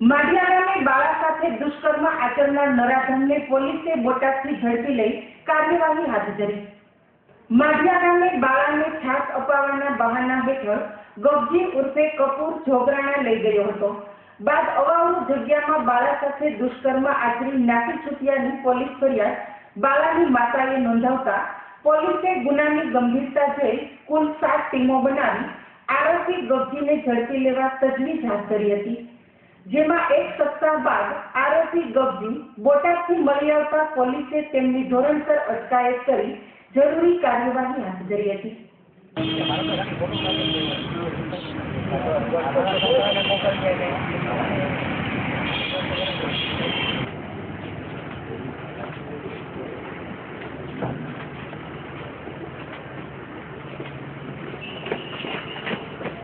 માઢિયા ગામે બાળા સાથે દુષ્કર્મ આચરનાર નરાધમને પોલીસે બોટાદથી ઝડપી લઈ કાર્યવાહી હાથ ધરી. માઢિયા ગામે બાળાને છાસ અપાવવાના બહાના હેઠળ ગબજી ઉર્ફે કપૂર જોગરાણા લઈ ગયો હતો. બાદ અવાવરૂ જગ્યામાં બાળા સાથે દુષ્કર્મ આચરી નાસી છૂટ્યાની પોલીસ ફરિયાદ બાળાની માતાએ નોંધાવતા પોલીસે ગુનાની ગંભીરતા જોઈ કુલ સાત ટીમો બનાવી આરોપી ગબજીને ઝડપી લેવા તજવીજ હાથ ધરી હતી. જેમાં એક સપ્તાહ બાદ આરોપી ગગજી બોટાદથી મળી આવતા પોલીસે તેમની ધોરણસર અટકાયત કરી જરૂરી કાર્યવાહી હાથ ધરી હતી.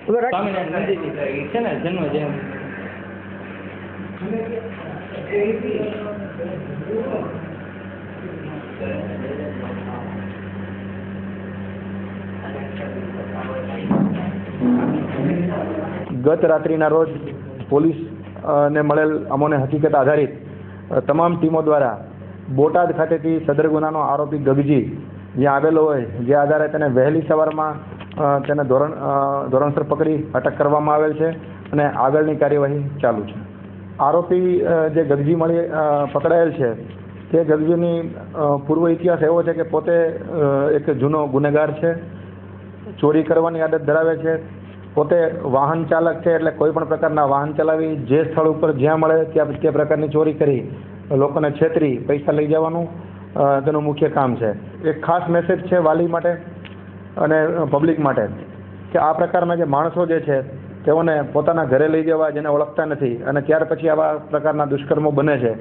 સ્વામિનારાયણ મંદિર છે ને જન્મ જયંતિ ગત રાત્રિના રોજ પોલીસ ને મળેલ અમોને હકીકત આધારિત તમામ ટીમો દ્વારા બોટાદ ખાતેથી સદર ગુનાનો આરોપી ગગજી જ્યાં આવેલો હોય, જે આધારે તેને વહેલી સવારમાં તેને ધોરણ ધોરણસર પકડી અટક કરવામાં આવેલ છે અને આગળની કાર્યવાહી ચાલુ છે. આરોપી જે ગગજી મળી પકડાયેલ છે, તે ગગજીની પૂર્વ ઇતિહાસ એવો છે કે પોતે એક જૂનો ગુનેગાર છે, ચોરી કરવાની આદત ધરાવે છે, પોતે વાહન ચાલક છે એટલે કોઈ પણ પ્રકારના વાહન ચલાવી, જે સ્થળ ઉપર જ્યાં મળે ત્યાં તે પ્રકારની ચોરી કરી, લોકોને છેતરી, પૈસા લઈ જવાનું તેનું મુખ્ય કામ છે. એક ખાસ મેસેજ છે વાલી માટે અને પબ્લિક માટે કે આ પ્રકારના જે માણસો જે છે તેઓને પોતાના ઘરે લઈ જવા જેને ઓળખતા નથી અને ત્યાર પછી આવા પ્રકારના દુષ્કર્મો બને છે,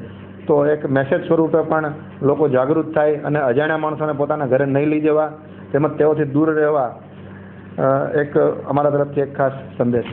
તો એક મેસેજ સ્વરૂપે પણ લોકો જાગૃત થાય અને અજાણ્યા માણસોને પોતાના ઘરે નહીં લઈ જવા તેમજ તેઓથી દૂર રહેવા એક અમારા તરફથી એક ખાસ સંદેશ